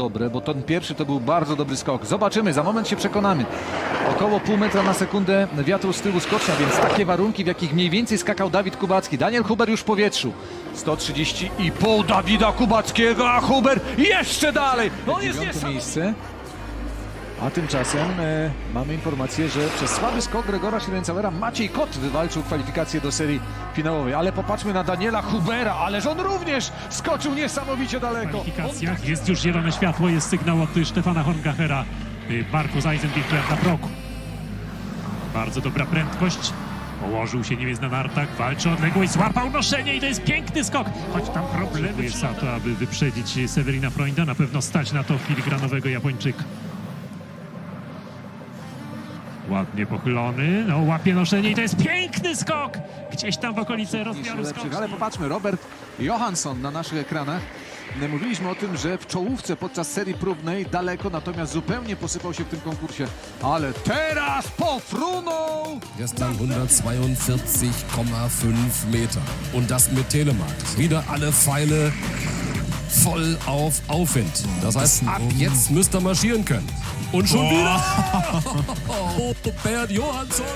dobre, bo ten pierwszy to był bardzo dobry skok. Zobaczymy, za moment się przekonamy. Około pół metra na sekundę wiatru z tyłu skocznia, więc takie warunki, w jakich mniej więcej skakał Dawid Kubacki. Daniel Huber już w powietrzu. 130 i pół Dawida Kubackiego, a Huber jeszcze dalej. On jest miejsce. A tymczasem e, mamy informację, że przez słaby skok Gregora Schliencauera Maciej Kot wywalczył kwalifikację do serii finałowej. Ale popatrzmy na Daniela Hubera, ależ on również skoczył niesamowicie daleko. W kwalifikacjach jest już zielone światło, jest sygnał od y, Stefana Horngachera. Y, Markus Eisenbichler na progu. Bardzo dobra prędkość. Położył się Niemiec na nartach, walczy o odległość, złapał noszenie i to jest piękny skok. Choć tam problemy jest za to, aby wyprzedzić Severina Freunda. Na pewno stać na to filigranowego Japończyka. Ładnie pochylony, no łapie noszenie i to jest piękny skok! Gdzieś tam w okolicy rozmiaru skoczni. ale popatrzmy, Robert Johansson na naszych ekranach. Mówiliśmy o tym, że w czołówce podczas serii próbnej daleko, natomiast zupełnie posypał się w tym konkursie. Ale teraz pofrunął! Gestern 142,5 Meter. Und das mit Telemark. Wieder alle Pfeile voll auf Aufwind. Das heißt, ab jetzt müsst ihr marschieren können. Und schon wieder. Oh, Bert Johansson.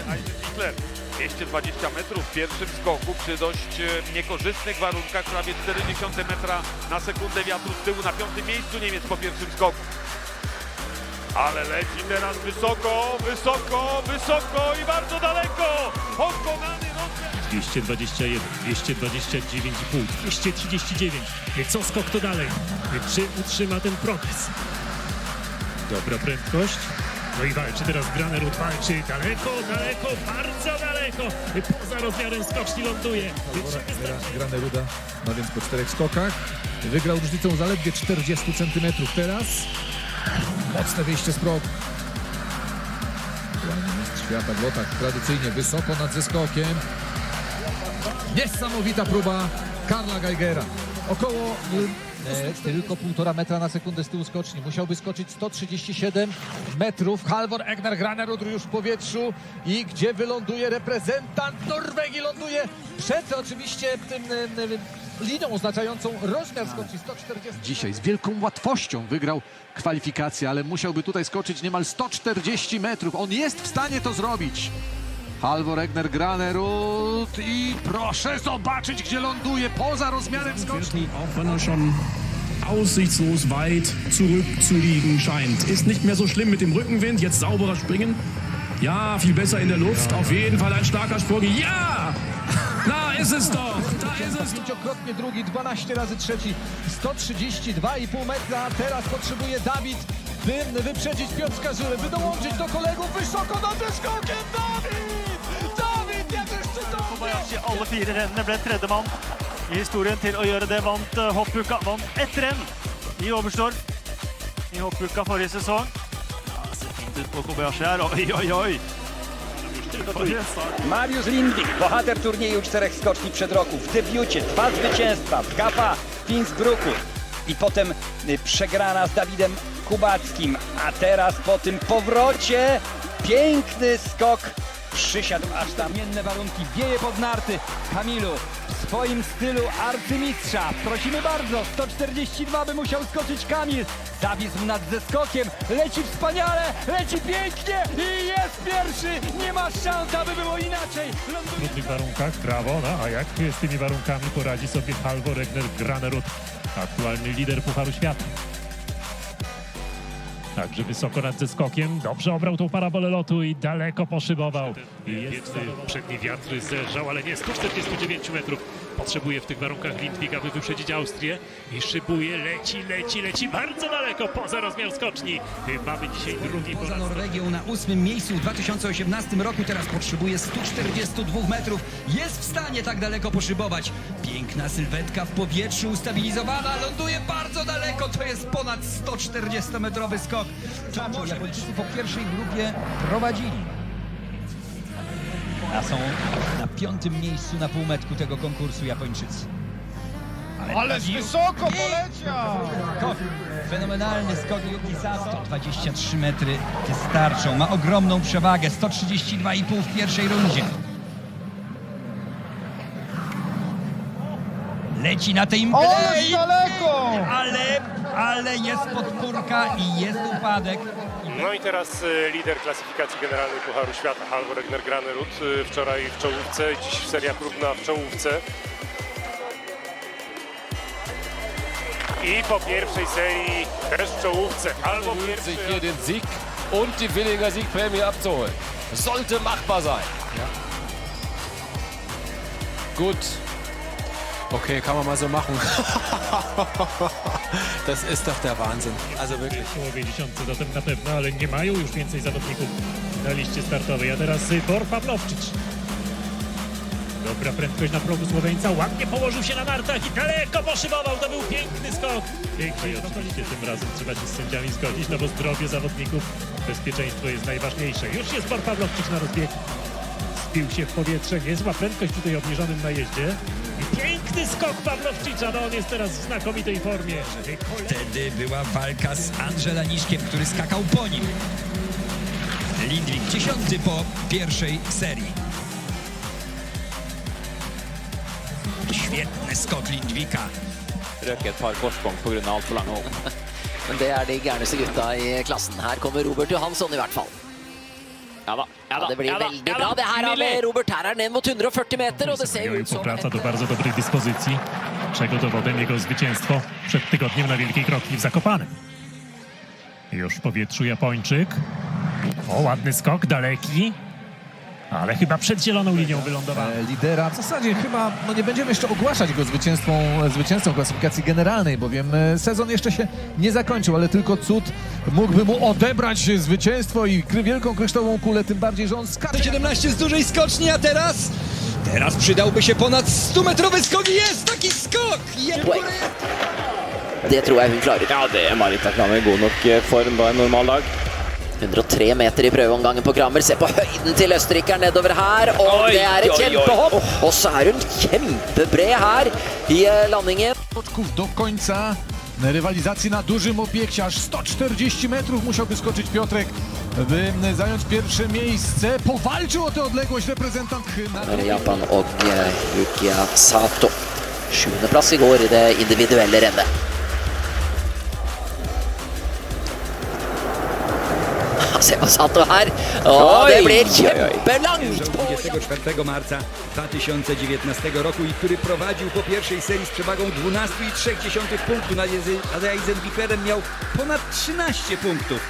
Hitler 220 metrów w pierwszym skoku przy dość e, niekorzystnych warunkach, prawie 40 metra na sekundę wiatru z tyłu na piątym miejscu Niemiec po pierwszym skoku. Ale leci teraz wysoko, wysoko, wysoko i bardzo daleko! Pokonany. 221, 229,5, 239. Co skok to dalej? Czy utrzyma ten progres? Dobra prędkość. No i walczy teraz Granerud, walczy daleko, daleko, bardzo daleko. Poza rozmiarem skoczni ląduje. Graneruda, no więc po czterech skokach wygrał różnicą zaledwie 40 cm. Teraz mocne wyjście z progu. Mistrz świata w lotach tradycyjnie wysoko nad zeskokiem. Niesamowita próba Karla Geigera. Około e, tylko półtora metra na sekundę z tyłu skoczni. Musiałby skoczyć 137 metrów. Halvor Egner Granerud już w powietrzu. I gdzie wyląduje reprezentant Norwegii? Ląduje przed oczywiście tym e, linią oznaczającą rozmiar skoczni 140. Dzisiaj z wielką łatwością wygrał kwalifikację, ale musiałby tutaj skoczyć niemal 140 metrów. On jest w stanie to zrobić. Halvor Egner Granerud i proszę zobaczyć, gdzie ląduje poza rozmiarem skoczni. auch wenn er schon aussichtslos weit zurückzuliegen scheint. Ist nicht mehr so schlimm mit dem Rückenwind, jetzt sauberer springen. Ja, viel besser in der Luft, auf jeden Fall ein starker Sprung. Ja! Da ist es doch, da ist es Pięciokrotnie drugi, 12 razy trzeci, 132,5 metra. Teraz potrzebuje Dawid, by wyprzedzić Piotrka Żylę, by dołączyć do kolegów wysoko nad zeskokiem. Dawid! Kobayashi alle fire rennene ble tredjemann i historien til å gjøre det. Vant eh, hoppuka. Vant ett renn i Oberstdorf i hoppuka forrige sesong. Ja, det ser fint ut på Kobayashi her. Oi, en start. Mariusz Lindwik, bohater turnieju czterech skoczni przed roku. W debiucie dwa zwycięstwa w Gapa w Innsbrucku i potem y, przegrana z Dawidem Kubackim. A teraz po tym powrocie piękny skok przysiadł aż tam. Mienne warunki, wieje pod narty. Kamilu w swoim stylu arcymistrza. Prosimy bardzo, 142 by musiał skoczyć Kamil. Zawisł nad zeskokiem, leci wspaniale, leci pięknie i jest pierwszy. Nie ma szans, aby było inaczej. W trudnych warunkach, brawo, no a jak z tymi warunkami poradzi sobie Halvor Egner Granerud, aktualny lider Pucharu Świata. Także wysoko nad zeskokiem, dobrze obrał tą parabolę lotu i daleko poszybował. I jest przedni wiatr zerżał, ale nie 149 metrów. Potrzebuje w tych warunkach Lindwig, aby wyprzedzić Austrię i szybuje, leci, leci, leci bardzo daleko poza rozmiar skoczni. Mamy dzisiaj drugi po Poza raz Norwegią na ósmym miejscu w 2018 roku teraz potrzebuje 142 metrów. Jest w stanie tak daleko poszybować. Piękna sylwetka w powietrzu ustabilizowana, ląduje bardzo daleko. To jest ponad 140-metrowy skok. To może Japończycy po pierwszej grupie prowadzili. A są na piątym miejscu na półmetku tego konkursu Japończycy. Ale wysoko poleciał! Fenomenalny skok Yuki Sato. 123 metry wystarczą. Ma ogromną przewagę. 132,5 w pierwszej rundzie. Leci na tej mgle. Ale daleko! Ale ale jest podpórka i jest upadek. No i teraz y, lider klasyfikacji generalnej Pucharu Świata, Halvor Egner Granerud. y, Wczoraj w czołówce, dziś seria próbna w czołówce. I po pierwszej serii też w czołówce. Albo sich pierwszy... hier den Sieg und die Willinger Siegprämie abzuholen. Sollte machbar sein. Gut. Okay, kann man mal so machen. das ist doch der Wahnsinn. Also wirklich. Połowie dziesiątce zatem na pewno, ale nie mają już więcej zawodników na liście startowej. A teraz y, Bor Pawlowczyć. Dobra prędkość na progu Słoweńca, ładnie położył się na nartach i daleko poszybował, to był piękny skok. Pięknie i oczywiście tym razem trzeba się z sędziami zgodzić, no bo zdrowie zawodników, bezpieczeństwo jest najważniejsze. Już jest Bor Pawlowczyć na rozbiegu. Spił się w powietrze, niezła prędkość tutaj obniżonym najeździe. I piękny skok Pawlowczicza, no on jest teraz w znakomitej formie. Wtedy była walka z Angelaniszkiem, który skakał po nim. Lindwik dziesiąty po pierwszej serii. Świetny skok Lindwika. Røk et par korsbånd av altfor lang hold. Men det er de gærneste gutta i klassen. Her kommer Robert Johansson i hvert fall. Ja da. Det blir ja da, veldig ja bra da. det her av Nydelig. Robert. Her er ned mot 140 meter, og det ser ut som powraca do bardzo dobrej dyspozycji, czego dowodem jego zwycięstwo przed tygodniem na Wielkiej Krokwi w Zakopanem. Już w powietrzu Japończyk. O, ładny skok, daleki. Ale chyba przed zieloną linią wylądował. e, lidera. W zasadzie chyba no nie będziemy jeszcze ogłaszać go zwycięstwą, zwycięzcą klasyfikacji generalnej, bowiem e, sezon jeszcze się nie zakończył, ale tylko cud mógłby mu odebrać zwycięstwo i kry, wielką kryształową kulę, tym bardziej, że on skacze. 17 z dużej skoczni, a teraz? Teraz przydałby się ponad 100-metrowy skok i jest taki skok! Det tror jeg hun klarer. Ja, det er Marit Akame. God nok form på en normal dag. 103 meter i prøveomgangen på Kramer. Se på høyden til østerrikeren nedover her. Og Oi, det er et oi, oi. kjempehopp! Og så er hun kjempebred her i eh, landingen. do końca rywalizacji na dużym obiekcie. Aż 140 metrów musiałby skoczyć Piotrek, by zająć pierwsze miejsce. Powalczył o tę odległość reprezentant Japan og eh, Yukiya Sato. Sjuendeplass i går i det individuelle rennet. Se på Sato her. Og det blir kjempelangt! 24 marca 2019 roku i który prowadził po pierwszej serii z przewagą 12,3 punktu nad Eisenbichlerem miał ponad 13 punktów.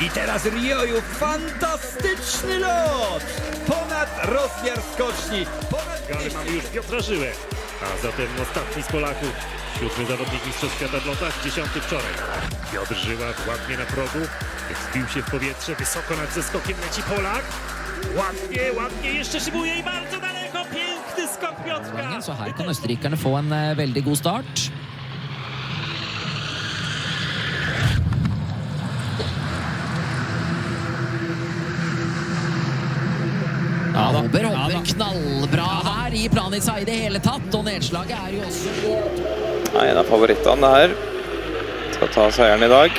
I teraz Rioju, fantastyczny lot! Ponad rozmiar skoczni, ponad Ale mamy już Piotra Żyłę. A zatem ostatni z Polaków, siódmy zawodnik Mistrzostw Świata w lotach, dziesiąty wczoraj. Piotr Żyła ładnie na progu, wzbił się w powietrze, wysoko nad zeskokiem leci Polak. Ładnie, ładnie, jeszcze szybuje i bardzo daleko, piękny skok Piotrka. Så her kan østerrikerne få en veldig god start. Hauber hopper knallbra her i Planica i det hele tatt, og nedslaget er jo også En av favorittene her skal ta seieren i dag.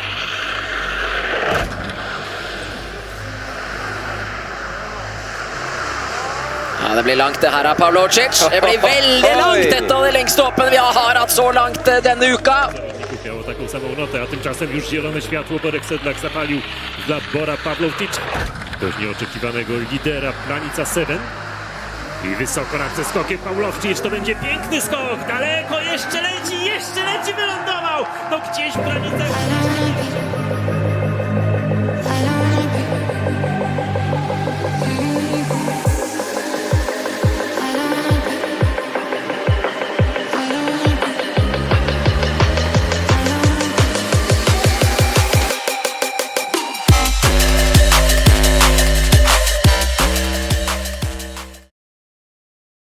Ja, det blir langt det her er Pavlocic. Det blir veldig langt! Et av de lengste hoppene vi har hatt så langt eh, denne uka. Miało taką samą notę, a tymczasem już zielone światło Borek Sedlak zapalił dla Bora Pawlowicza. Dość nieoczekiwanego lidera Planica 7. I wysoko nad zeskokiem Pawlowicz, to będzie piękny skok, daleko, jeszcze leci, jeszcze leci, wylądował! No gdzieś w granicach...